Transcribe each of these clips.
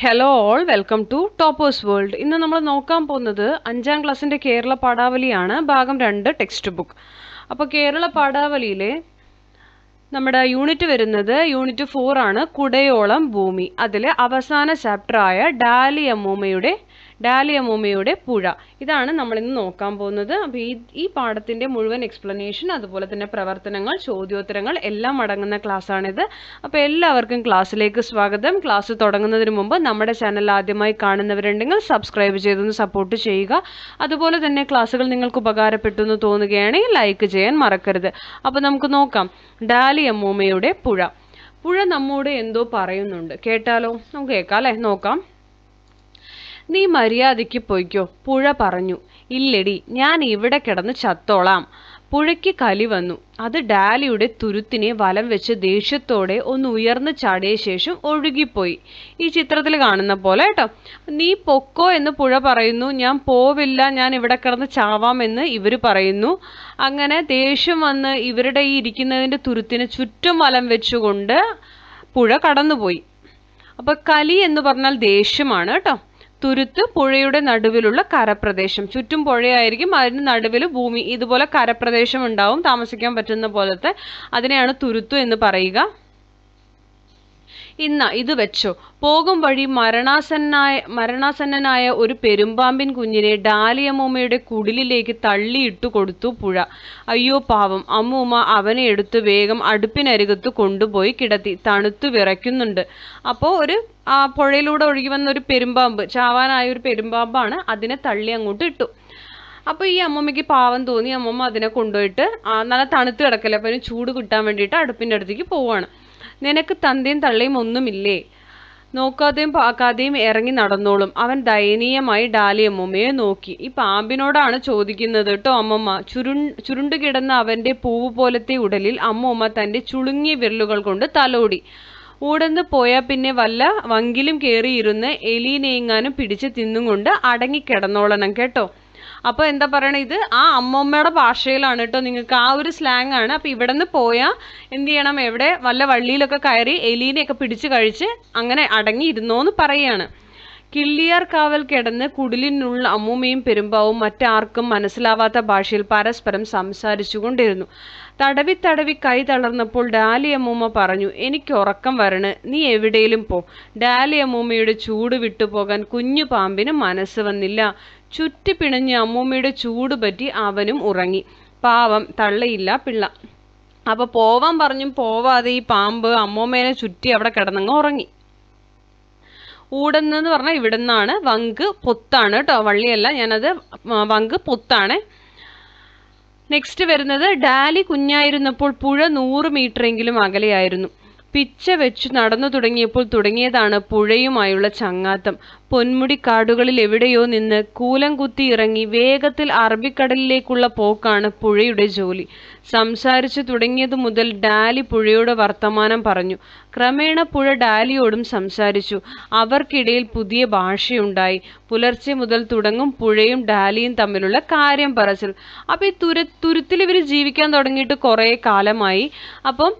Hello all welcome to toppers world ഇന്ന് നമ്മൾ നോക്കാൻ പോകുന്നത് അഞ്ചാം ക്ലാസ്സിന്റെ കേരള പാഠാവലിയാണ് ഭാഗം രണ്ട് ടെക്സ്റ്റ് ബുക്ക് അപ്പോൾ കേരള പാഠാവലിയിലെ നമ്മുടെ യൂണിറ്റ് വരുന്നത് യൂണിറ്റ് ഫോർ ആണ് കുടയോളം ഭൂമി. അതിൽ അവസാന ചാപ്റ്ററായ ഡാലി അമ്മൂമ്മയുടെ ഡാലി അമ്മൂമ്മയുടെ പുഴ. ഇതാണ് നമ്മളിന്ന് നോക്കാൻ പോകുന്നത്. അപ്പോൾ ഈ ഈ പാഠത്തിന്റെ മുഴുവൻ എക്സ്പ്ലനേഷൻ അതുപോലെ തന്നെ പ്രവർത്തനങ്ങൾ ചോദ്യോത്തരങ്ങൾ എല്ലാം അടങ്ങുന്ന ക്ലാസ്സാണിത്. അപ്പോൾ എല്ലാവർക്കും ക്ലാസ്സിലേക്ക് സ്വാഗതം. ക്ലാസ് തുടങ്ങുന്നതിന് മുമ്പ് നമ്മുടെ ചാനൽ ആദ്യമായി കാണുന്നവരുണ്ടെങ്കിൽ സബ്സ്ക്രൈബ് ചെയ്തൊന്ന് സപ്പോർട്ട് ചെയ്യുക. അതുപോലെ തന്നെ ക്ലാസ്സുകൾ നിങ്ങൾക്ക് ഉപകാരപ്പെട്ടു എന്ന് തോന്നുകയാണെങ്കിൽ ലൈക്ക് ചെയ്യാൻ മറക്കരുത്. അപ്പോൾ നമുക്ക് നോക്കാം. ഡാലിയ മൂമയുടെ പുഴ. പുഴ നമ്മോട് എന്തോ പറയുന്നുണ്ട്. കേട്ടാലോ? നമുക്ക് കേൾക്കാം അല്ലേ? നോക്കാം. നീ മര്യാദയ്ക്ക് പൊയ്ക്കോ. പുഴ പറഞ്ഞു. ഇല്ലടി ഞാൻ ഇവിടെ കിടന്ന് ചത്തോളാം. പുഴയ്ക്ക് കലി വന്നു. അത് ഡാലിയുടെ തുരുത്തിനെ വലം വെച്ച് ദേഷ്യത്തോടെ ഒന്ന് ഉയർന്നു ചാടിയ ശേഷം ഒഴുകിപ്പോയി. ഈ ചിത്രത്തിൽ കാണുന്ന പോലെ കേട്ടോ. നീ പൊക്കോ എന്ന് പുഴ പറയുന്നു. ഞാൻ പോവില്ല. ഞാൻ ഇവിടെ കിടന്ന് ചാവാമെന്ന് ഇവർ പറയുന്നു. അങ്ങനെ ദേഷ്യം വന്ന് ഇവരുടെ ഈ ഇരിക്കുന്നതിന്റെ തുരുത്തിനെ ചുറ്റും വലം വെച്ചുകൊണ്ട് പുഴ കടന്നുപോയി. അപ്പോൾ കലി എന്ന് പറഞ്ഞാൽ ദേഷ്യമാണ് കേട്ടോ. തുരുത്ത് പുഴയുടെ നടുവിലുള്ള കരപ്രദേശം. ചുറ്റും പുഴയായിരിക്കും. അതിന് നടുവിൽ ഭൂമി. ഇതുപോലെ കരപ്രദേശം ഉണ്ടാവും. താമസിക്കാൻ പറ്റുന്ന പോലത്തെ അതിനെയാണ് തുരുത്തു എന്ന് പറയുക. ഇന്ന ഇത് വെച്ചോ. പോകും വഴി മരണാസന്നായ മരണാസന്നനായ ഒരു പെരുമ്പാമ്പിൻ കുഞ്ഞിനെ ഡാലിയമ്മൂമ്മയുടെ കുടിലിലേക്ക് തള്ളിയിട്ടു കൊടുത്തു പുഴ. അയ്യോ പാവം അമ്മൂമ്മ അവനെ എടുത്ത് വേഗം അടുപ്പിനരികത്ത് കൊണ്ടുപോയി കിടത്തി തണുത്തു വിറയ്ക്കുന്നുണ്ട്. അപ്പോൾ ഒരു ആ പുഴയിലൂടെ ഒഴുകി വന്ന ഒരു പെരുമ്പാമ്പ് ചാവാനായ ഒരു പെരുമ്പാമ്പാണ് അതിനെ തള്ളി അങ്ങോട്ട് ഇട്ടു. അപ്പോൾ ഈ അമ്മമ്മയ്ക്ക് പാവം തോന്നി അമ്മമ്മ അതിനെ കൊണ്ടുപോയിട്ട് നല്ല തണുത്ത് കിടക്കല്ലേ അപ്പോൾ ചൂട് കിട്ടാൻ വേണ്ടിയിട്ട് അടുപ്പിന്റെ അടുത്തേക്ക് പോവാണ്. നിനക്ക് തന്തയും തള്ളയും ഒന്നുമില്ലേ? നോക്കാതെയും പാക്കാതെയും ഇറങ്ങി നടന്നോളും. അവൻ ദയനീയമായി ഡാലി അമ്മൂമ്മയെ നോക്കി. ഈ പാമ്പിനോടാണ് ചോദിക്കുന്നത് കേട്ടോ അമ്മമ്മ. ചുരു ചുരുണ്ടു കിടന്ന അവന്റെ പൂവ് പോലത്തെ ഉടലിൽ അമ്മമ്മ തന്റെ ചുളുങ്ങിയ വിരലുകൾ കൊണ്ട് തലോടി. ഊടന്ന് പോയാൽ പിന്നെ വല്ല വങ്കിലും കയറിയിരുന്ന് എലീനെയെങ്ങാനും പിടിച്ച് തിന്നും കൊണ്ട് അടങ്ങിക്കിടന്നോളണം കേട്ടോ. അപ്പോൾ എന്താ പറയണത് ഇത് ആ അമ്മമ്മയുടെ ഭാഷയിലാണ് കേട്ടോ നിങ്ങൾക്ക് ആ ഒരു സ്ലാങ് ആണ്. അപ്പോൾ ഇവിടെ നിന്ന് പോയാൽ എന്ത് ചെയ്യണം എവിടെ വല്ല വള്ളിയിലൊക്കെ കയറി എലീനെയൊക്കെ പിടിച്ച് കഴിച്ച് അങ്ങനെ അടങ്ങി ഇരുന്നോന്ന് പറയുകയാണ് കിള്ളിയാർ കാവൽ കിടന്ന് കുടിലിനുള്ള അമ്മൂമ്മയും പെരുമ്പാവും മറ്റാർക്കും മനസ്സിലാവാത്ത ഭാഷയിൽ പരസ്പരം സംസാരിച്ചു കൊണ്ടിരുന്നു. തടവി തടവി കൈ തളർന്നപ്പോൾ ഡാലി അമ്മൂമ്മ പറഞ്ഞു എനിക്ക് ഉറക്കം വരണ് നീ എവിടെയും പോ. ഡാലി അമ്മൂമ്മയുടെ ചൂട് വിട്ടുപോകാൻ കുഞ്ഞു പാമ്പിന് മനസ്സ് വന്നില്ല. ചുറ്റി പിണഞ്ഞ് അമ്മൂമ്മയുടെ ചൂട് പറ്റി അവനും ഉറങ്ങി. പാവം തള്ളയില്ല പിള്ള. അപ്പൊ പോവാൻ പറഞ്ഞും പോവാതെ ഈ പാമ്പ് അമ്മൂമ്മേനെ ചുറ്റി അവിടെ കിടന്നങ്ങ് ഉറങ്ങി. ഊടുന്നെന്ന് പറഞ്ഞാൽ ഇവിടെ നിന്നാണ് വങ്ക് പൊത്താണ് കേട്ടോ. വള്ളിയല്ല ഞാനത് വങ്ക് പൊത്താണ്. നെക്സ്റ്റ് വരുന്നത് ഡാലി കുഞ്ഞായിരുന്നപ്പോൾ പുഴ നൂറ് മീറ്ററെങ്കിലും അകലെയായിരുന്നു. പിച്ച വെച്ചു നടന്നു തുടങ്ങിയപ്പോൾ തുടങ്ങിയതാണ് പുഴയുമായുള്ള ചങ്ങാത്തം. പൊന്മുടി കാടുകളിൽ എവിടെയോ നിന്ന് കൂലം കുത്തി ഇറങ്ങി വേഗത്തിൽ അറബിക്കടലിലേക്കുള്ള പോക്കാണ് പുഴയുടെ ജോലി. സംസാരിച്ചു തുടങ്ങിയതു മുതൽ ഡാലി പുഴയോട് വർത്തമാനം പറഞ്ഞു. ക്രമേണ പുഴ ഡാലിയോടും സംസാരിച്ചു. അവർക്കിടയിൽ പുതിയ ഭാഷയുണ്ടായി. പുലർച്ചെ മുതൽ തുടങ്ങും പുഴയും ഡാലിയും തമ്മിലുള്ള കാര്യം പറച്ചിൽ. അപ്പം ഈ തുര തുരുത്തിൽ ഇവർ ജീവിക്കാൻ തുടങ്ങിയിട്ട് കുറേ കാലമായി. അപ്പം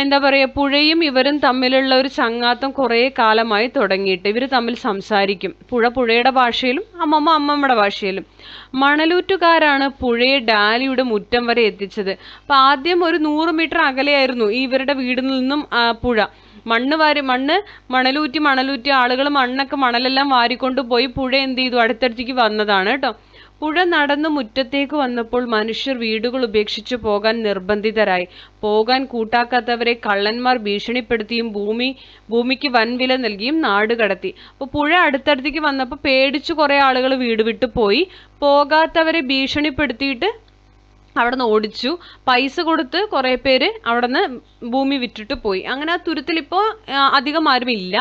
എന്താ പറയുക പുഴയും ഇവരും തമ്മിലുള്ള ഒരു ചങ്ങാത്തം കുറേ കാലമായി തുടങ്ങിയിട്ട് ഇവർ തമ്മിൽ സംസാരിക്കും. പുഴ പുഴയുടെ ഭാഷയിലും അമ്മമ്മ അമ്മമ്മയുടെ ഭാഷയിലും. മണലൂറ്റുകാരാണ് പുഴയെ ഡാലിയുടെ മുറ്റം വരെ എത്തിച്ചത്. അപ്പം ആദ്യം ഒരു നൂറ് മീറ്റർ അകലെയായിരുന്നു ഇവരുടെ വീടിൽ നിന്നും പുഴ. മണ്ണ് വാരി മണ്ണ് മണലൂറ്റി മണലൂറ്റി ആളുകൾ മണ്ണൊക്കെ മണലെല്ലാം വാരിക്കൊണ്ട് പോയി പുഴ എന്ത് ചെയ്തു? അടുത്തടുത്തേക്ക് വന്നതാണ് കേട്ടോ. പുഴ നടന്നു മുറ്റത്തേക്ക് വന്നപ്പോൾ മനുഷ്യർ വീടുകൾ ഉപേക്ഷിച്ച് പോകാൻ നിർബന്ധിതരായി. പോകാൻ കൂട്ടാക്കാത്തവരെ കള്ളന്മാർ ഭീഷണിപ്പെടുത്തിയും ഭൂമി ഭൂമിക്ക് വൻവില നൽകിയും നാട് കടത്തി. അപ്പോൾ പുഴ അടുത്തടുത്തേക്ക് വന്നപ്പോൾ പേടിച്ചു കുറേ ആളുകൾ വീട് വിട്ടു പോയി. പോകാത്തവരെ ഭീഷണിപ്പെടുത്തിയിട്ട് അവിടെ നിന്ന് ഓടിച്ചു. പൈസ കൊടുത്ത് കുറേ പേര് അവിടെ നിന്ന് ഭൂമി വിറ്റിട്ട് പോയി. അങ്ങനെ ആ തുരുത്തിൽ ഇപ്പോൾ അധികം ആരുമില്ല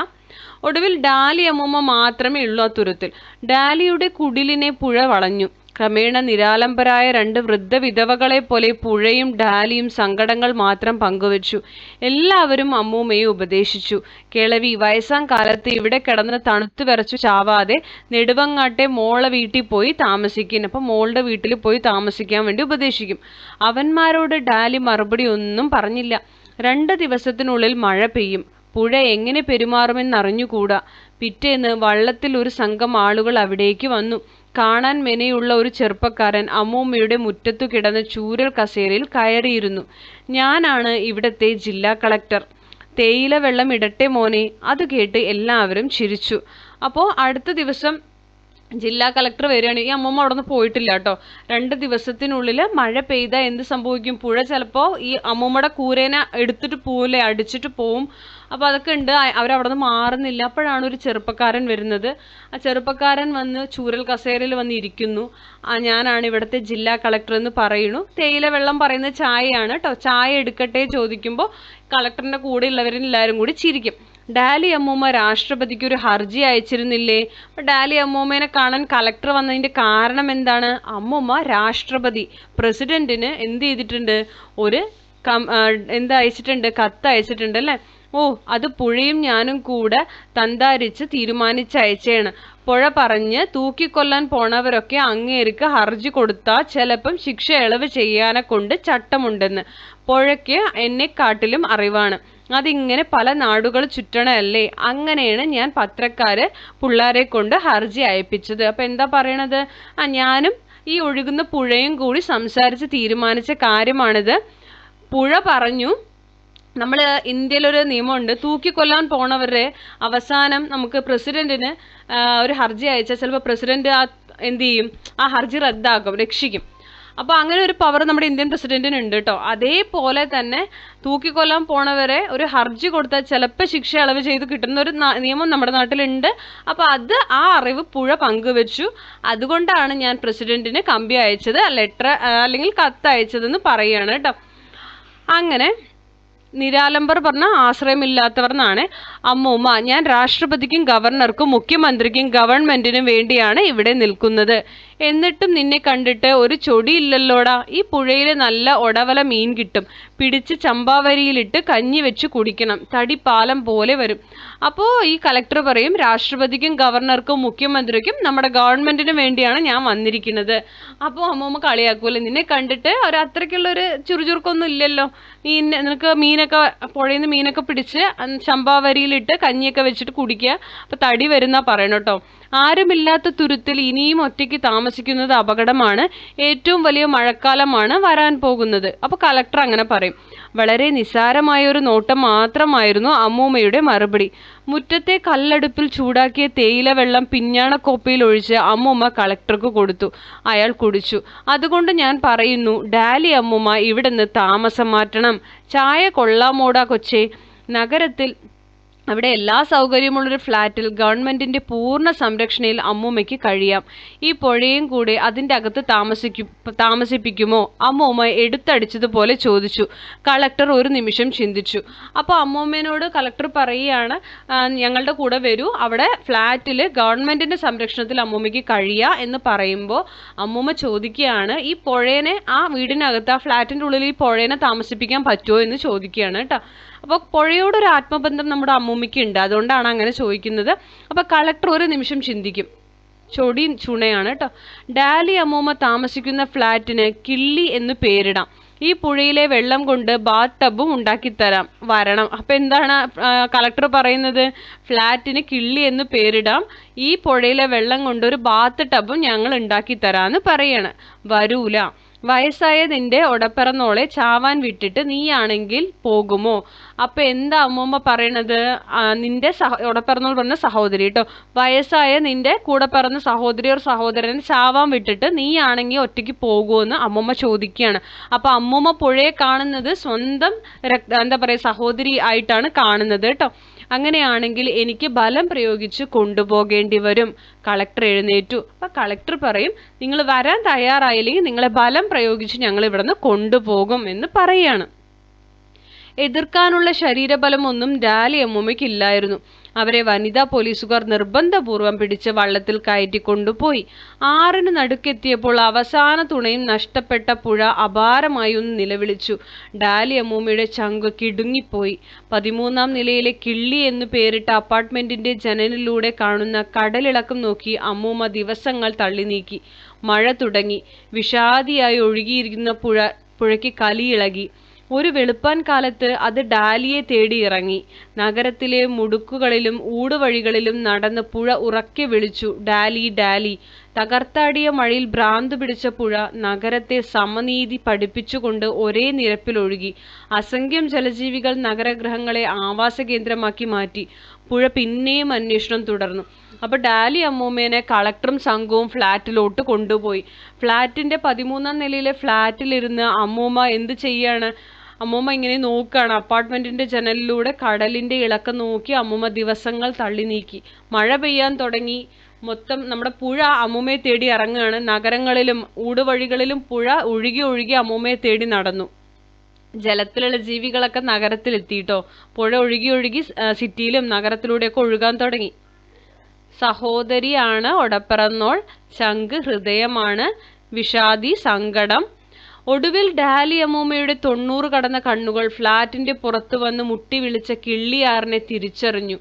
ഒടുവിൽ ഡാലി അമ്മൂമ്മ മാത്രമേ ഉള്ളൂ ആ തുരത്തിൽ. ഡാലിയുടെ കുടിലിനെ പുഴ വളഞ്ഞു. ക്രമേണ നിരാലംബരായ രണ്ട് വൃദ്ധ വിധവകളെ പോലെ പുഴയും ഡാലിയും സങ്കടങ്ങൾ മാത്രം പങ്കുവച്ചു. എല്ലാവരും അമ്മൂമ്മയെ ഉപദേശിച്ചു. കേളവി വയസ്സാം കാലത്ത് ഇവിടെ കിടന്ന് തണുത്തു വിറച്ചു ചാവാതെ നെടുവങ്ങാട്ടെ മോളെ വീട്ടിൽ പോയി താമസിക്കും അപ്പം മോളുടെ വീട്ടിൽ പോയി താമസിക്കാൻ വേണ്ടി ഉപദേശിക്കും. അവന്മാരോട് ഡാലി മറുപടി ഒന്നും പറഞ്ഞില്ല. രണ്ട് ദിവസത്തിനുള്ളിൽ മഴ പെയ്യും. പുഴ എങ്ങനെ പെരുമാറുമെന്നറിഞ്ഞുകൂടാ. പിറ്റേന്ന് വള്ളത്തിൽ ഒരു സംഘം ആളുകൾ അവിടേക്ക് വന്നു. കാണാൻ മെനയുള്ള ഒരു ചെറുപ്പക്കാരൻ അമ്മൂമ്മയുടെ മുറ്റത്തു കിടന്ന ചൂരൽ കസേരയിൽ കയറിയിരുന്നു. ഞാനാണ് ഇവിടത്തെ ജില്ലാ കളക്ടർ. തേയില വെള്ളം ഇടട്ടെ മോനെ അത് കേട്ട് എല്ലാവരും ചിരിച്ചു. അപ്പോൾ അടുത്ത ദിവസം ജില്ലാ കളക്ടർ വരികയാണ് ഈ അമ്മമ്മ അവിടെ നിന്ന് പോയിട്ടില്ല കേട്ടോ. രണ്ട് ദിവസത്തിനുള്ളിൽ മഴ പെയ്താൽ എന്ത് സംഭവിക്കും? പുഴ ചിലപ്പോൾ ഈ അമ്മമ്മയുടെ കൂരേനെ എടുത്തിട്ട് പോവില്ലേ അടിച്ചിട്ട് പോവും. അപ്പോൾ അതൊക്കെ ഉണ്ട്. അവരവിടെ നിന്ന് മാറുന്നില്ല. അപ്പോഴാണ് ഒരു ചെറുപ്പക്കാരൻ വരുന്നത്. ആ ചെറുപ്പക്കാരൻ വന്ന് ചൂരൽ കസേരയിൽ വന്ന് ഇരിക്കുന്നു. ആ ഞാനാണ് ഇവിടുത്തെ ജില്ലാ കളക്ടർ എന്ന് പറയുന്നു. തേയില വെള്ളം പറയുന്ന ചായയാണ് കേട്ടോ. ചായ എടുക്കട്ടെ ചോദിക്കുമ്പോൾ കളക്ടറിന്റെ കൂടെ ഉള്ളവരെല്ലാവരും കൂടി ചിരിക്കും. ഡാലി അമ്മൂമ്മ രാഷ്ട്രപതിക്ക് ഒരു ഹർജി അയച്ചിരുന്നില്ലേ? ഡാലി അമ്മൂമ്മേനെ കാണാൻ കളക്ടർ വന്നതിന്റെ കാരണം എന്താണ്? അമ്മൂമ്മ രാഷ്ട്രപതി പ്രസിഡന്റിന് എന്ത് ചെയ്തിട്ടുണ്ട്? ഒരു കം ആ, അയച്ചിട്ടുണ്ട്? കത്ത് അയച്ചിട്ടുണ്ട് അല്ലേ? ഓ അത് പുഴയും ഞാനും കൂടെ തന്താരിച്ച് തീരുമാനിച്ച് അയച്ചേണ് പുഴ പറഞ്ഞ് തൂക്കിക്കൊല്ലാൻ പോണവരൊക്കെ അങ്ങേർക്ക് ഹർജി കൊടുത്താൽ ചിലപ്പം ശിക്ഷ ഇളവ് ചെയ്യാനെ കൊണ്ട് ചട്ടമുണ്ടെന്ന്. പുഴയ്ക്ക് എന്നെക്കാട്ടിലും അറിവാണ്. അതിങ്ങനെ പല നാടുകൾ ചുറ്റണല്ലേ അങ്ങനെയാണ് ഞാൻ പത്രക്കാര് പിള്ളേരെ കൊണ്ട് ഹർജി അയപ്പിച്ചത്. അപ്പൊ എന്താ പറയണത്? ആ ഞാനും ഈ ഒഴുകുന്ന പുഴയും കൂടി സംസാരിച്ച് തീരുമാനിച്ച കാര്യമാണിത്. പുഴ പറഞ്ഞു നമ്മൾ ഇന്ത്യയിലൊരു നിയമമുണ്ട്. തൂക്കിക്കൊല്ലാൻ പോണവരെ അവസാനം നമുക്ക് പ്രസിഡന്റിന് ഒരു ഹർജി അയച്ചാൽ ചിലപ്പോൾ പ്രസിഡന്റ് ആ എന്ത് ചെയ്യും? ആ ഹർജി റദ്ദാക്കും രക്ഷിക്കും. അപ്പോൾ അങ്ങനെ ഒരു പവർ നമ്മുടെ ഇന്ത്യൻ പ്രസിഡന്റിന് ഉണ്ട് കേട്ടോ അതേപോലെ തന്നെ തൂക്കിക്കൊല്ലാൻ പോണവരെ ഒരു ഹർജി കൊടുത്താൽ ചിലപ്പോൾ ശിക്ഷ ഇളവ് ചെയ്ത് കിട്ടുന്ന ഒരു നിയമം നമ്മുടെ നാട്ടിലുണ്ട്. അപ്പോൾ അത് ആ അറിവ് പുഴ പങ്കുവെച്ചു. അതുകൊണ്ടാണ് ഞാൻ പ്രസിഡന്റിന് കമ്പി അയച്ചത് ലെറ്റർ അല്ലെങ്കിൽ കത്ത് അയച്ചതെന്ന് പറയുകയാണ് കേട്ടോ അങ്ങനെ നിരാലംബർ പറഞ്ഞ ആശ്രയമില്ലാത്തവർ എന്നാണ് അമ്മൂമ്മ ഞാൻ രാഷ്ട്രപതിക്കും ഗവർണർക്കും മുഖ്യമന്ത്രിക്കും ഗവൺമെന്റിനും വേണ്ടിയാണ് ഇവിടെ നിൽക്കുന്നത്. എന്നിട്ടും നിന്നെ കണ്ടിട്ട് ഒരു ചൊടിയില്ലല്ലോടാ. ഈ പുഴയിൽ നല്ല ഒടവല മീൻ കിട്ടും. പിടിച്ച് ചമ്പാവരിയിലിട്ട് കഞ്ഞി വെച്ച് കുടിക്കണം. തടി പാലം പോലെ വരും. അപ്പോൾ ഈ കളക്ടർ പറയും രാഷ്ട്രപതിക്കും ഗവർണർക്കും മുഖ്യമന്ത്രിക്കും നമ്മുടെ ഗവൺമെന്റിനും വേണ്ടിയാണ് ഞാൻ വന്നിരിക്കുന്നത്. അപ്പോൾ അമ്മൂമ്മ കളിയാക്കുമല്ലോ നിന്നെ കണ്ടിട്ട് ഒരു അത്രയ്ക്കുള്ളൊരു ചുറുചുറുക്കൊന്നും ഇല്ലല്ലോ. നീ നിനക്ക് മീനൊക്കെ പുഴയിൽ നിന്ന് മീനൊക്കെ പിടിച്ച് ചമ്പാവരിയിലിട്ട് കഞ്ഞിയൊക്കെ വെച്ചിട്ട് കുടിക്കുക. അപ്പോൾ തടി വരുന്ന പറയണം കേട്ടോ. ആരുമില്ലാത്ത തുരുത്തിൽ ഇനിയും ഒറ്റയ്ക്ക് താമസിക്കുന്നത് അപകടമാണ്. ഏറ്റവും വലിയ മഴക്കാലമാണ് വരാൻ പോകുന്നത്. അപ്പോൾ കലക്ടർ അങ്ങനെ പറയും. വളരെ നിസാരമായ ഒരു നോട്ടം മാത്രമായിരുന്നു അമ്മൂമ്മയുടെ മറുപടി. മുറ്റത്തെ കല്ലടുപ്പിൽ ചൂടാക്കിയ തേയില വെള്ളം പിഞ്ഞാണക്കോപ്പയിൽ ഒഴിച്ച് അമ്മൂമ്മ കളക്ടർക്ക് കൊടുത്തു. അയാൾ കുടിച്ചു. അതുകൊണ്ട് ഞാൻ പറയുന്നു ഡാലി അമ്മൂമ്മ ഇവിടെ നിന്ന് താമസം മാറ്റണം. ചായ കൊള്ളാമോടാ കൊച്ചേ. നഗരത്തിൽ അവിടെ എല്ലാ സൗകര്യമുള്ളൊരു ഫ്ലാറ്റിൽ ഗവൺമെന്റിന്റെ പൂർണ സംരക്ഷണയിൽ അമ്മൂമ്മയ്ക്ക് കഴിയാം. ഈ പുഴയും കൂടെ അതിന്റെ അകത്ത് താമസിക്കും താമസിപ്പിക്കുമോ? അമ്മൂമ്മ എടുത്തടിച്ചതുപോലെ ചോദിച്ചു. കളക്ടർ ഒരു നിമിഷം ചിന്തിച്ചു. അപ്പോൾ അമ്മൂമ്മേനോട് കളക്ടർ പറയുകയാണ് ഞങ്ങളുടെ കൂടെ വരൂ. അവിടെ ഫ്ലാറ്റിൽ ഗവൺമെന്റിന്റെ സംരക്ഷണത്തിൽ അമ്മൂമ്മയ്ക്ക് കഴിയാ എന്ന് പറയുമ്പോൾ അമ്മൂമ്മ ചോദിക്കുകയാണ് ഈ പുഴേനെ ആ വീടിനകത്ത് ആ ഫ്ലാറ്റിന്റെ ഉള്ളിൽ ഈ പുഴേനെ താമസിപ്പിക്കാൻ പറ്റുമോ എന്ന് ചോദിക്കുകയാണ് കേട്ടോ. അപ്പോൾ പുഴയോടൊരു ആത്മബന്ധം നമ്മുടെ അമ്മൂമ്മയ്ക്ക് ഉണ്ട്. അതുകൊണ്ടാണ് അങ്ങനെ ചോദിക്കുന്നത്. അപ്പോൾ കളക്ടർ ഒരു നിമിഷം ചിന്തിക്കും. ചൊടി ചുണയാണ് കേട്ടോ. ഡാലി അമ്മൂമ്മ താമസിക്കുന്ന ഫ്ലാറ്റിന് കിള്ളി എന്ന് പേരിടാം. ഈ പുഴയിലെ വെള്ളം കൊണ്ട് ബാത്ത് ടബും ഉണ്ടാക്കിത്തരാം. വരണം. അപ്പം എന്താണ് കളക്ടർ പറയുന്നത്? ഫ്ലാറ്റിന് കിള്ളി എന്ന് പേരിടാം. ഈ പുഴയിലെ വെള്ളം കൊണ്ട് ഒരു ബാത്ത് ടബും ഞങ്ങൾ ഉണ്ടാക്കിത്തരാന്ന് പറയാണ്. വരൂല. വയസ്സായ നിന്റെ ഒടപ്പിറന്നോളെ ചാവാൻ വിട്ടിട്ട് നീയാണെങ്കിൽ പോകുമോ? അപ്പൊ എന്താ അമ്മൂമ്മ പറയണത്? നിന്റെ സഹ ഒടപ്പിറന്നോൾ പറഞ്ഞ സഹോദരി കേട്ടോ വയസ്സായ നിന്റെ കൂടെ പിറന്ന സഹോദരി ഒരു സഹോദരനെ ചാവാൻ വിട്ടിട്ട് നീയാണെങ്കിൽ ഒറ്റയ്ക്ക് പോകുമെന്ന് അമ്മൂമ്മ ചോദിക്കുകയാണ്. അപ്പൊ അമ്മൂമ്മ പുഴയെ കാണുന്നത് സ്വന്തം എന്താ പറയാ സഹോദരി ആയിട്ടാണ് കാണുന്നത് കേട്ടോ അങ്ങനെയാണെങ്കിൽ എനിക്ക് ബലം പ്രയോഗിച്ച് കൊണ്ടുപോകേണ്ടി വരും. കളക്ടർ എഴുന്നേറ്റു. അപ്പൊ കളക്ടർ പറയും നിങ്ങൾ വരാൻ തയ്യാറായില്ലെങ്കിൽ നിങ്ങളെ ബലം പ്രയോഗിച്ച് ഞങ്ങൾ ഇവിടുന്ന് കൊണ്ടുപോകും എന്ന് പറയാണ്. എതിർക്കാനുള്ള ശരീരബലം ഒന്നും ഡാലി അമ്മൂമ്മയ്ക്കില്ലായിരുന്നു അവരെ വനിതാ പോലീസുകാർ നിർബന്ധപൂർവം പിടിച്ച് വള്ളത്തിൽ കയറ്റി കൊണ്ടുപോയി ആറിന് നടുക്കെത്തിയപ്പോൾ അവസാന തുണയും നഷ്ടപ്പെട്ട പുഴ അപാരമായി ഒന്ന് നിലവിളിച്ചു. ഡാലി അമ്മൂമ്മയുടെ ചങ്ക് കിടുങ്ങിപ്പോയി. പതിമൂന്നാം നിലയിലെ കിള്ളി എന്ന് പേരിട്ട അപ്പാർട്ട്മെന്റിന്റെ ജനലിലൂടെ കാണുന്ന കടലിളക്കം നോക്കി അമ്മൂമ്മ ദിവസങ്ങൾ തള്ളി നീക്കി. മഴ തുടങ്ങി. വിഷാദിയായി ഒഴുകിയിരിക്കുന്ന പുഴ പുഴയ്ക്ക് കലിയിളകി. ഒരു വെളുപ്പാൻ കാലത്ത് അത് ഡാലിയെ തേടി ഇറങ്ങി. നഗരത്തിലെ മുടുക്കുകളിലും ഊടുവഴികളിലും നടന്ന് പുഴ ഉറക്കെ വിളിച്ചു ഡാലി ഡാലി. തകർത്താടിയ മഴയിൽ ഭ്രാന്തു പിടിച്ച പുഴ നഗരത്തെ സമനീതി പഠിപ്പിച്ചുകൊണ്ട് ഒരേ നിരപ്പിലൊഴുകി അസംഖ്യം ജലജീവികൾ നഗരഗ്രഹങ്ങളെ ആവാസ കേന്ദ്രമാക്കി മാറ്റി. പുഴ പിന്നെയും അന്വേഷണം തുടർന്നു. അപ്പോൾ ഡാലി അമ്മൂമ്മേനെ കളക്ടറും സംഘവും ഫ്ലാറ്റിലോട്ട് കൊണ്ടുപോയി. ഫ്ലാറ്റിന്റെ പതിമൂന്നാം നിലയിലെ ഫ്ലാറ്റിലിരുന്ന് അമ്മൂമ്മ എന്ത് ചെയ്യാണ്? അമ്മൂമ്മ ഇങ്ങനെ നോക്കുകയാണ് അപ്പാർട്ട്മെന്റിന്റെ ജനലിലൂടെ കടലിന്റെ ഇളക്കം നോക്കി അമ്മൂമ്മ ദിവസങ്ങൾ തള്ളി നീക്കി. മഴ പെയ്യാൻ തുടങ്ങി. മൊത്തം നമ്മുടെ പുഴ അമ്മൂമ്മയെ തേടി ഇറങ്ങുകയാണ്. നഗരങ്ങളിലും ഊടുവഴികളിലും പുഴ ഒഴുകി ഒഴുകി അമ്മൂമ്മയെ തേടി നടന്നു. ജലത്തിലുള്ള ജീവികളൊക്കെ നഗരത്തിലെത്തിയിട്ടോ? പുഴ ഒഴുകി ഒഴുകി സിറ്റിയിലും നഗരത്തിലൂടെയൊക്കെ ഒഴുകാൻ തുടങ്ങി. സഹോദരിയാണ് ഒടപ്പിറന്നോൾ. ശംഖ് ഹൃദയമാണ്. വിഷാദി സങ്കടം. ഒടുവിൽ ഡാലി അമ്മൂമ്മയുടെ തൊണ്ണൂറ് കടന്ന കണ്ണുകൾ ഫ്ലാറ്റിന്റെ പുറത്ത് വന്ന് മുട്ടി വിളിച്ച കിള്ളിയാറിനെ തിരിച്ചറിഞ്ഞു.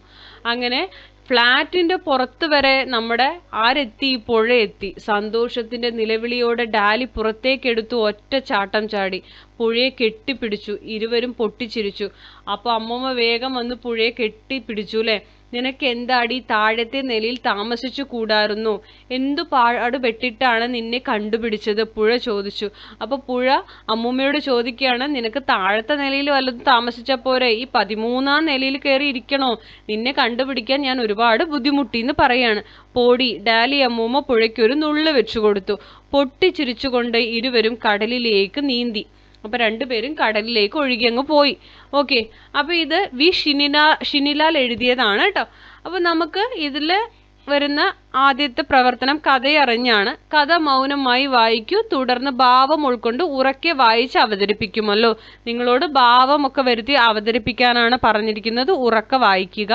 അങ്ങനെ ഫ്ലാറ്റിന്റെ പുറത്ത് വരെ നമ്മുടെ ആരെത്തി? പുഴ എത്തി. സന്തോഷത്തിന്റെ നിലവിളിയോടെ ഡാലി പുറത്തേക്കെടുത്തു ഒറ്റ ചാട്ടം ചാടി. പുഴയെ കെട്ടിപ്പിടിച്ചു. ഇരുവരും പൊട്ടിച്ചിരിച്ചു. അപ്പോൾ അമ്മൂമ്മ വേഗം വന്ന് പുഴയെ കെട്ടിപ്പിടിച്ചു അല്ലേ? നിനക്ക് എന്താടി താഴത്തെ നിലയിൽ താമസിച്ചു കൂടാറുന്നു? എന്തു പാട് പെട്ടിട്ടാണ് നിന്നെ കണ്ടുപിടിച്ചത്? പുഴ ചോദിച്ചു. അപ്പൊ പുഴ അമ്മൂമ്മയോട് ചോദിക്കുകയാണ് നിനക്ക് താഴത്തെ നിലയിൽ വല്ലതും താമസിച്ച പോരെ? ഈ പതിമൂന്നാം നിലയിൽ കയറി ഇരിക്കണോ? നിന്നെ കണ്ടുപിടിക്കാൻ ഞാൻ ഒരുപാട് ബുദ്ധിമുട്ടി എന്ന് പറയാണ്. പോടി ഡാലി അമ്മൂമ്മ പുഴയ്ക്കൊരു നുള്ളു വെച്ചു കൊടുത്തു. പൊട്ടിച്ചിരിച്ചുകൊണ്ട് ഇരുവരും കടലിലേക്ക് നീന്തി. അപ്പൊ രണ്ടുപേരും കടലിലേക്ക് ഒഴുകി അങ്ങ് പോയി. ഓക്കെ അപ്പോൾ ഇത് വി ഷിനിന ഷിനിലാൽ എഴുതിയതാണ് കേട്ടോ അപ്പോൾ നമുക്ക് ഇതിൽ വരുന്ന ആദ്യത്തെ പ്രവർത്തനം കഥയറിഞ്ഞാണ്. കഥ മൗനമായി വായിക്കൂ തുടർന്ന് ഭാവം ഉൾക്കൊണ്ട് ഉറക്കെ വായിച്ച് അവതരിപ്പിക്കുമല്ലോ. നിങ്ങളോട് ഭാവമൊക്കെ വരുത്തി അവതരിപ്പിക്കാനാണ് പറഞ്ഞിരിക്കുന്നത്. ഉറക്കെ വായിക്കുക.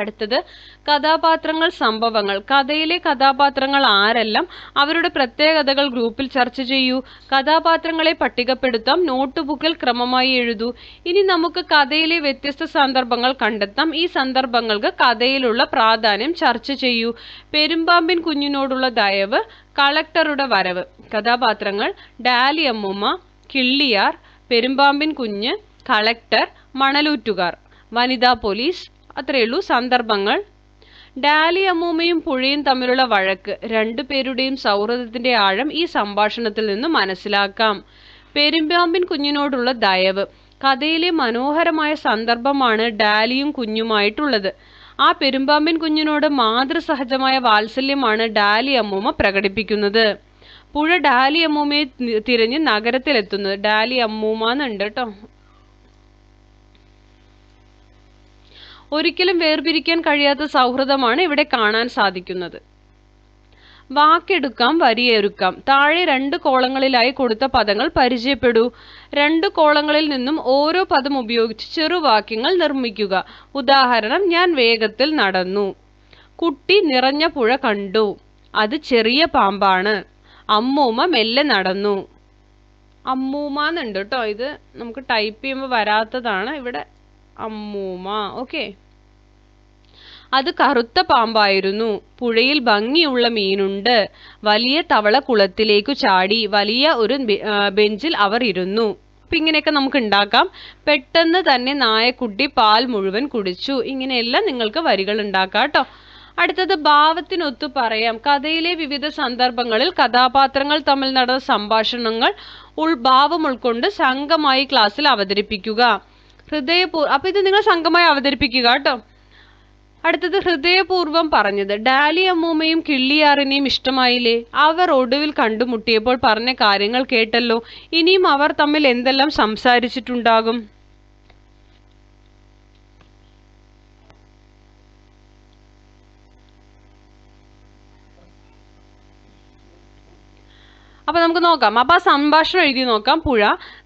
അടുത്തത് കഥാപാത്രങ്ങൾ സംഭവങ്ങൾ. കഥയിലെ കഥാപാത്രങ്ങൾ ആരെല്ലാം? അവരുടെ പ്രത്യേകതകൾ ഗ്രൂപ്പിൽ ചർച്ച ചെയ്യൂ. കഥാപാത്രങ്ങളെ പട്ടികപ്പെടുത്താം. നോട്ട് ബുക്കിൽ ക്രമമായി എഴുതൂ. ഇനി നമുക്ക് കഥയിലെ വ്യത്യസ്ത സന്ദർഭങ്ങൾ കണ്ടെത്താം. ഈ സന്ദർഭങ്ങൾക്ക് കഥയിലുള്ള പ്രാധാന്യം ചർച്ച ചെയ്യൂ. പെരുമ്പാമ്പിൻ കുഞ്ഞിനോടുള്ള ദയവ് കളക്ടറുടെ വരവ്. കഥാപാത്രങ്ങൾ ഡാലി അമ്മൂമ്മ കിള്ളിയാർ പെരുമ്പാമ്പിൻ കുഞ്ഞ് കളക്ടർ മണലൂറ്റുകാർ. വനിതാ പോലീസ് അത്രയേ ഉള്ളൂ സന്ദർഭങ്ങൾ. ഡാലി അമ്മൂമ്മയും പുഴയും തമ്മിലുള്ള വഴക്ക് രണ്ടു പേരുടെയും സൗഹൃദത്തിന്റെ ആഴം ഈ സംഭാഷണത്തിൽ നിന്ന് മനസ്സിലാക്കാം. പെരുമ്പാമ്പിൻ കുഞ്ഞിനോടുള്ള ദയവ്. കഥയിലെ മനോഹരമായ സന്ദർഭമാണ് ഡാലിയും കുഞ്ഞുമായിട്ടുള്ളത്. ആ പെരുമ്പാമ്പിൻ കുഞ്ഞിനോട് മാതൃസഹജമായ വാത്സല്യമാണ് ഡാലി അമ്മൂമ്മ പ്രകടിപ്പിക്കുന്നത്. പുഴ ഡാലി അമ്മൂമ്മയെ തിരഞ്ഞ് നഗരത്തിലെത്തുന്നത് ഡാലി അമ്മൂമ്മ എന്നുണ്ട് കേട്ടോ. ഒരിക്കലും വേർപിരിക്കാൻ കഴിയാത്ത സൗഹൃദമാണ് ഇവിടെ കാണാൻ സാധിക്കുന്നത്. വാക്കെടുക്കാം വരിയെറുക്കാം. താഴെ രണ്ട് കോളങ്ങളിലായി കൊടുത്ത പദങ്ങൾ പരിചയപ്പെടൂ. രണ്ട് കോളങ്ങളിൽ നിന്നും ഓരോ പദം ഉപയോഗിച്ച് ചെറുവാക്യങ്ങൾ നിർമ്മിക്കുക. ഉദാഹരണം ഞാൻ വേഗത്തിൽ നടന്നു. കുട്ടി നിറഞ്ഞ പുഴ കണ്ടു. അത് ചെറിയ പാമ്പാണ്. അമ്മൂമ്മ മെല്ലെ നടന്നു. അമ്മൂമ്മ എന്നുണ്ട് കേട്ടോ ഇത്. നമുക്ക് ടൈപ്പ് ചെയ്യുമ്പോൾ വരാത്തതാണ്. ഇവിടെ അമ്മൂമ്മ. ഓക്കെ അത് കറുത്ത പാമ്പായിരുന്നു. പുഴയിൽ ഭംഗിയുള്ള മീനുണ്ട്. വലിയ തവള കുളത്തിലേക്കു ചാടി വലിയ ഒരു ബെഞ്ചിൽ അവർ ഇരുന്നു. അപ്പൊ ഇങ്ങനെയൊക്കെ നമുക്ക് ഉണ്ടാക്കാം. പെട്ടെന്ന് തന്നെ നായക്കുട്ടി പാൽ മുഴുവൻ കുടിച്ചു. ഇങ്ങനെയെല്ലാം നിങ്ങൾക്ക് വരികൾ ഉണ്ടാക്കാം കേട്ടോ. അടുത്തത് ഭാവത്തിനൊത്തു പറയാം. കഥയിലെ വിവിധ സന്ദർഭങ്ങളിൽ കഥാപാത്രങ്ങൾ തമ്മിൽ നടന്ന സംഭാഷണങ്ങൾ ഉൾഭാവം ഉൾക്കൊണ്ട് സംഘമായി ക്ലാസ്സിൽ അവതരിപ്പിക്കുക. ഹൃദയപൂർ അപ്പൊ ഇത് നിങ്ങൾ സംഘമായി അവതരിപ്പിക്കുക കേട്ടോ. അടുത്തത് ഹൃദയപൂർവം പറഞ്ഞത്. ഡാലി അമ്മൂമ്മയും കിള്ളിയാറിനെയും ഇഷ്ടമായില്ലേ? അവർ ഒടുവിൽ കണ്ടുമുട്ടിയപ്പോൾ പറഞ്ഞ കാര്യങ്ങൾ കേട്ടല്ലോ. ഇനിയും അവർ തമ്മിൽ എന്തെല്ലാം സംസാരിച്ചിട്ടുണ്ടാകും? അപ്പൊ നമുക്ക് നോക്കാം. അപ്പൊ ആ സംഭാഷണം എഴുതി നോക്കാം. പുഴ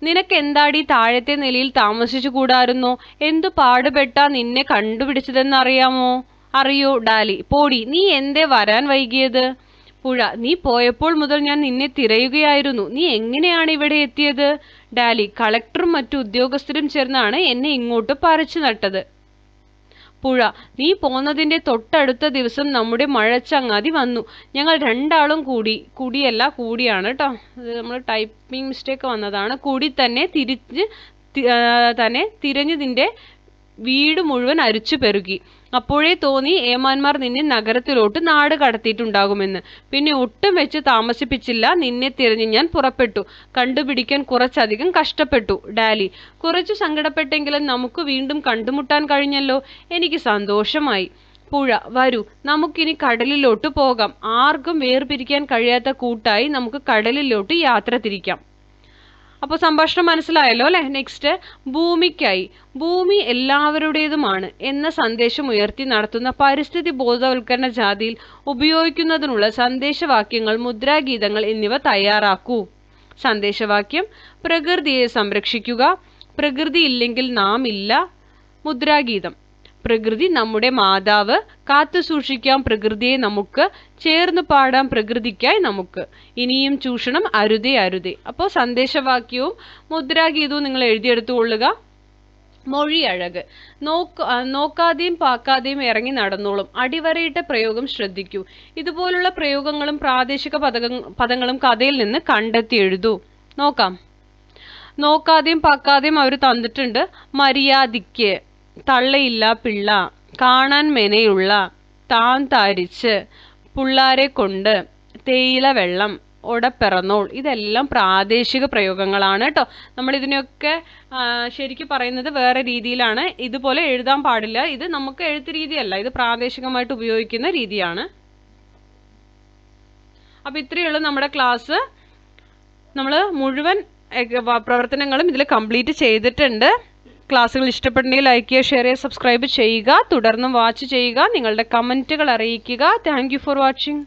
നിനക്ക് എന്താടി താഴത്തെ നിലയിൽ താമസിച്ചു കൂടായിരുന്നു എന്തു പാടുപെട്ടാ നിന്നെ കണ്ടുപിടിച്ചതെന്ന് അറിയാമോ അറിയോ ഡാലി? പോടി നീ എന്തേ വരാൻ വൈകിയത്? പുഴ നീ പോയപ്പോൾ മുതൽ ഞാൻ നിന്നെ തിരയുകയായിരുന്നു. നീ എങ്ങനെയാണ് ഇവിടെ എത്തിയത്? ഡാലി കളക്ടറും മറ്റു ഉദ്യോഗസ്ഥരും ചേർന്നാണ് എന്നെ ഇങ്ങോട്ട് പറിച്ചു നട്ടത്. പുഴ. നീ പോന്നതിന്റെ തൊട്ടടുത്ത ദിവസം നമ്മുടെ മഴച്ചങ്ങാതി വന്നു. ഞങ്ങൾ രണ്ടാളും കൂടി കൂടിയല്ല കൂടിയാണ് കേട്ടോ നമ്മൾ ടൈപ്പിംഗ് മിസ്റ്റേക്ക് വന്നതാണ്. കൂടി തന്നെ തിരിഞ്ഞ് തന്നെ തിരഞ്ഞതിന്റെ വീട് മുഴുവൻ അരിച്ചു പെറുക്കി അപ്പോഴേ തോന്നി ഏമാന്മാർ നിന്നെ നഗരത്തിലോട്ട് നാട് കടത്തിയിട്ടുണ്ടാകുമെന്ന്. പിന്നെ ഒട്ടും വെച്ച് താമസിപ്പിച്ചില്ല. നിന്നെ തിരഞ്ഞ് ഞാൻ പുറപ്പെട്ടു. കണ്ടുപിടിക്കാൻ കുറച്ചധികം കഷ്ടപ്പെട്ടു ഡാലി. കുറച്ചു സങ്കടപ്പെട്ടെങ്കിലും നമുക്ക് വീണ്ടും കണ്ടുമുട്ടാൻ കഴിഞ്ഞല്ലോ. എനിക്ക് സന്തോഷമായി. പുഴ വരൂ. നമുക്കിനി കടലിലോട്ട് പോകാം. ആർക്കും വേർപിരിക്കാൻ കഴിയാത്ത കൂട്ടായി നമുക്ക് കടലിലോട്ട് യാത്ര തിരിക്കാം. അപ്പോൾ സംഭാഷണം മനസ്സിലായല്ലോ അല്ലേ? നെക്സ്റ്റ് ഭൂമിക്കായി. ഭൂമി എല്ലാവരുടേതുമാണ് എന്ന സന്ദേശം ഉയർത്തി നടത്തുന്ന പരിസ്ഥിതി ബോധവൽക്കരണ ജാതിയിൽ ഉപയോഗിക്കുന്നതിനുള്ള സന്ദേശവാക്യങ്ങൾ മുദ്രാഗീതങ്ങൾ എന്നിവ തയ്യാറാക്കൂ. സന്ദേശവാക്യം പ്രകൃതിയെ സംരക്ഷിക്കുക. പ്രകൃതി ഇല്ലെങ്കിൽ നാം ഇല്ല. മുദ്രാഗീതം. പ്രകൃതി നമ്മുടെ മാതാവ് കാത്തു സൂക്ഷിക്കാം പ്രകൃതിയെ നമുക്ക് ചേർന്ന് പാടാം പ്രകൃതിക്കായി നമുക്ക്. ഇനിയും ചൂഷണം അരുതേ അരുതേ. അപ്പോൾ സന്ദേശവാക്യവും മുദ്രാഗീതവും നിങ്ങൾ എഴുതിയെടുത്തുകൊള്ളുക. മൊഴി അഴക് നോക്ക നോക്കാതെയും പാക്കാതെയും ഇറങ്ങി നടന്നോളും. അടിവരയിട്ട പ്രയോഗം ശ്രദ്ധിക്കൂ. ഇതുപോലുള്ള പ്രയോഗങ്ങളും പ്രാദേശിക പദക പദങ്ങളും കഥയിൽ നിന്ന് കണ്ടെത്തി എഴുതൂ. നോക്കാം. നോക്കാതെയും പാക്കാതെയും അവർ തന്നിട്ടുണ്ട്. മര്യാദിക്ക് തള്ളയില്ല പിള്ള കാണാൻ മെനയുള്ള താൻ താരിച്ച് പിള്ളാരെ കൊണ്ട് തേയില വെള്ളം ഒടപ്പിറന്നോൾ. ഇതെല്ലാം പ്രാദേശിക പ്രയോഗങ്ങളാണ് കേട്ടോ ആ, ശരിക്കും പറയുന്നത് വേറെ രീതിയിലാണ്. ഇതുപോലെ എഴുതാൻ പാടില്ല. ഇത് നമുക്ക് എഴുത്ത് രീതിയല്ല. ഇത് പ്രാദേശികമായിട്ട് ഉപയോഗിക്കുന്ന രീതിയാണ്. അപ്പോൾ ഇത്രയേ ഉള്ളൂ നമ്മുടെ ക്ലാസ്. നമ്മൾ മുഴുവൻ പ്രവർത്തനങ്ങളും ഇതിൽ കംപ്ലീറ്റ് ചെയ്തിട്ടുണ്ട്. ക്ലാസ്സുകൾ ഇഷ്ടപ്പെട്ടെങ്കിൽ ലൈക്ക് ചെയ്യുക ഷെയർ ചെയ്യുക സബ്സ്ക്രൈബ് ചെയ്യുക. തുടർന്നും വാച്ച് ചെയ്യുക. നിങ്ങളുടെ കമന്റുകൾ അറിയിക്കുക. Thank for watching